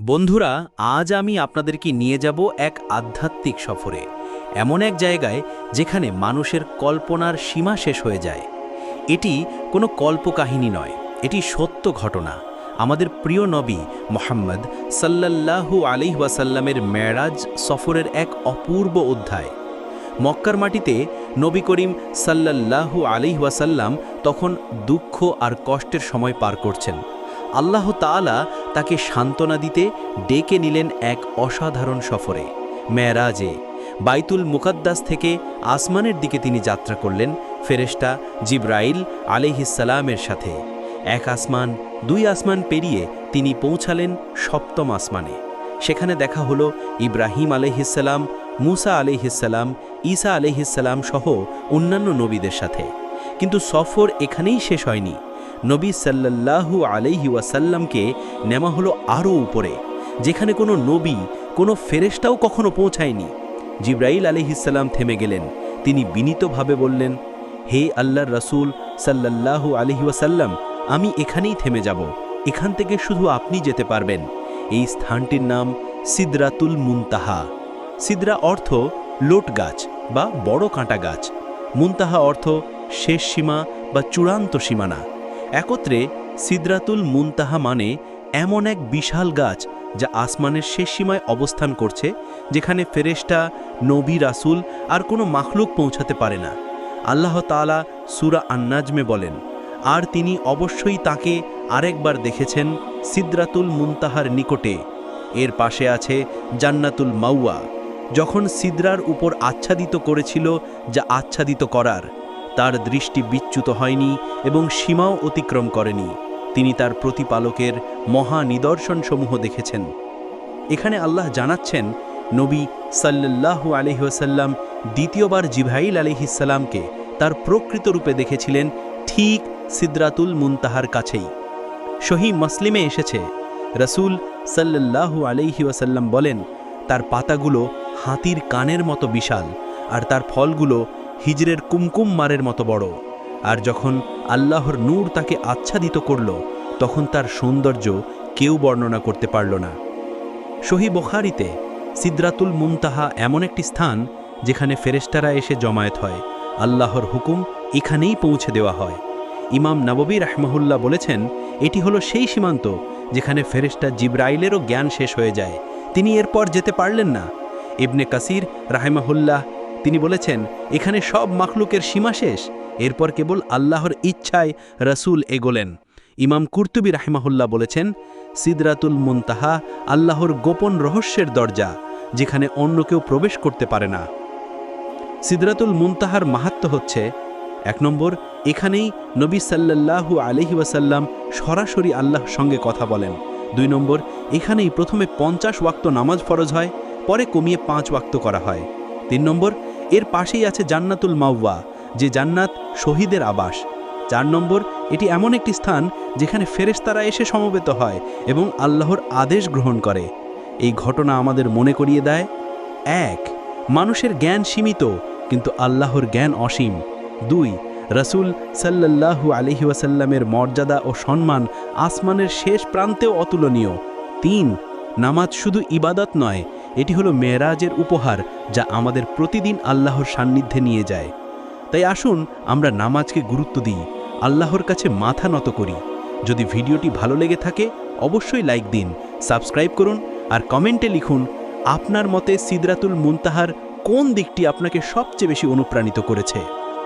বন্ধুরা, আজ আমি আপনাদেরকে নিয়ে যাব এক আধ্যাত্মিক সফরে, এমন এক জায়গায় যেখানে মানুষের কল্পনার সীমা শেষ হয়ে যায়। এটি কোনো কল্পকাহিনী নয়, এটি সত্য ঘটনা। আমাদের প্রিয় নবী মোহাম্মদ সাল্লাল্লাহু আলিহ ওয়াসাল্লামের মেরাজ সফরের এক অপূর্ব অধ্যায়। মক্কার মাটিতে নবী করিম সাল্লাল্লাহু আলিহ ওয়াসাল্লাম তখন দুঃখ আর কষ্টের সময় পার করছেন। আল্লাহ তাআলা তাকে সান্ত্বনা দিতে ডেকে নিলেন এক অসাধারণ সফরে। মেয়েরাজে বাইতুল মুকাদ্দাস থেকে আসমানের দিকে তিনি যাত্রা করলেন ফেরেশতা জিব্রাইল আলিহিসালামের সাথে। এক আসমান, দুই আসমান পেরিয়ে তিনি পৌঁছালেন সপ্তম আসমানে। সেখানে দেখা হলো ইব্রাহিম আলহিসাল্লাম মুসা আলহিসাল্লাম ঈসা আলহিসাল্লাম সহ অন্যান্য নবীদের সাথে। কিন্তু সফর এখানেই শেষ হয়নি। নবী সাল্লাল্লাহু আলাইহি ওয়াসাল্লামকে নেওয়া হলো আরও উপরে, যেখানে কোনো নবী, কোনো ফেরেশতাও কখনো পৌঁছায়নি। জিব্রাইল আলহিসাল্লাম থেমে গেলেন। তিনি বিনীতভাবে বললেন, হে আল্লাহর রসুল সাল্লাল্লাহু আলহি ওয়াসাল্লাম, আমি এখানেই থেমে যাব। এখান থেকে শুধু আপনি যেতে পারবেন। এই স্থানটির নাম সিদরাতুল মুনতাহা। সিদরা অর্থ লোট গাছ বা বড় কাঁটা গাছ। মুনতাহা অর্থ শেষ সীমা বা চূড়ান্ত সীমানা। একত্রে সিদরাতুল মুনতাহা মানে এমন এক বিশাল গাছ যা আসমানের শেষ সীমায় অবস্থান করছে, যেখানে ফেরেশতা, নবী, রাসূল আর কোনো মাখলুক পৌঁছাতে পারে না। আল্লাহ তাআলা সূরা আন্নাজমে বলেন, আর তিনি অবশ্যই তাকে আরেকবার দেখেছেন সিদরাতুল মুনতাহার নিকটে। এর পাশে আছে জান্নাতুল মাউয়া যখন সিদরার উপর আচ্ছাদিত করেছিল যা আচ্ছাদিত করার। তার দৃষ্টি বিচ্যুত হয়নি এবং সীমাও অতিক্রম করেনি। তিনি তার প্রতিপালকের মহা নিদর্শনসমূহ দেখেছেন। এখানে আল্লাহ জানাচ্ছেন, নবী সাল্লাল্লাহু আলহিহাসাল্লাম দ্বিতীয়বার জিভাইল আলহিসাল্লামকে তার প্রকৃত রূপে দেখেছিলেন ঠিক সিদ্রাতুল মুনতাহার কাছেই। সহি মসলিমে এসেছে। রসুল সাল্লাল্লাহু আলাইহি ওয়াসাল্লাম বলেন, তার পাতাগুলো হাতির কানের মতো বিশাল আর তার ফলগুলো হিজরের কুমকুম মারের মতো বড়। আর যখন আল্লাহর নূর তাকে আচ্ছাদিত করল, তখন তার সৌন্দর্য কেউ বর্ণনা করতে পারল না। সহি বখারিতে সিদ্রাতুল মুমতাহা এমন একটি স্থান যেখানে ফেরেস্তারা এসে জমায়েত হয়। আল্লাহর হুকুম এখানেই পৌঁছে দেওয়া হয়। ইমাম নববী রাহমাহুল্লাহ বলেছেন, এটি হলো সেই সীমান্ত যেখানে ফেরেস্তা জিব্রাইলেরও জ্ঞান শেষ হয়ে যায়। তিনি এরপর যেতে পারলেন না। ইবনে কাসির রাহেমাহুল্লাহ তিনি বলেছেন, এখানে সব মাখলুকের সীমা শেষ। এরপর কেবল আল্লাহর ইচ্ছায় রসুল এগোলেন। ইমাম কুর্তুবী রাহিমাহুল্লাহ বলেছেন, সিদরাতুল মুনতাহা আল্লাহর গোপন রহস্যের দরজা, যেখানে অন্য কেউ প্রবেশ করতে পারে না। সিদরাতুল মুনতাহার মাহাত্ম হচ্ছে, এক নম্বর, এখানেই নবী সাল্লাল্লাহু আলহি ওয়াসাল্লাম সরাসরি আল্লাহর সঙ্গে কথা বলেন। দুই নম্বর, এখানেই প্রথমে পঞ্চাশ ওয়াক্ত নামাজ ফরজ হয়, পরে কমিয়ে পাঁচ ওয়াক্ত করা হয়। তিন নম্বর এর পাশেই আছে জান্নাতুল মাওয়া, যে জান্নাত শহীদের আবাস। চার নম্বর, এটি এমন একটি স্থান যেখানে ফেরেশতারা এসে সমবেত হয় এবং আল্লাহর আদেশ গ্রহণ করে। এই ঘটনা আমাদের মনে করিয়ে দেয়, এক, মানুষের জ্ঞান সীমিত, কিন্তু আল্লাহর জ্ঞান অসীম। দুই, রসুল সাল্লাল্লাহু আলহি ওয়াসাল্লামের মর্যাদা ও সম্মান আসমানের শেষ প্রান্তেও অতুলনীয়। তিন, নামাজ শুধু ইবাদত নয় এটি হলো মেয়েরাজের উপহার যা আমাদের প্রতিদিন আল্লাহর সান্নিধ্যে নিয়ে যায়। তাই আসুন আমরা নামাজকে গুরুত্ব দিই, আল্লাহর কাছে মাথা নত করি। যদি ভিডিওটি ভালো লেগে থাকে, অবশ্যই লাইক দিন, সাবস্ক্রাইব করুন আর কমেন্টে লিখুন, আপনার মতে সিদরাতুল মুনতাহার কোন দিকটি আপনাকে সবচেয়ে বেশি অনুপ্রাণিত করেছে?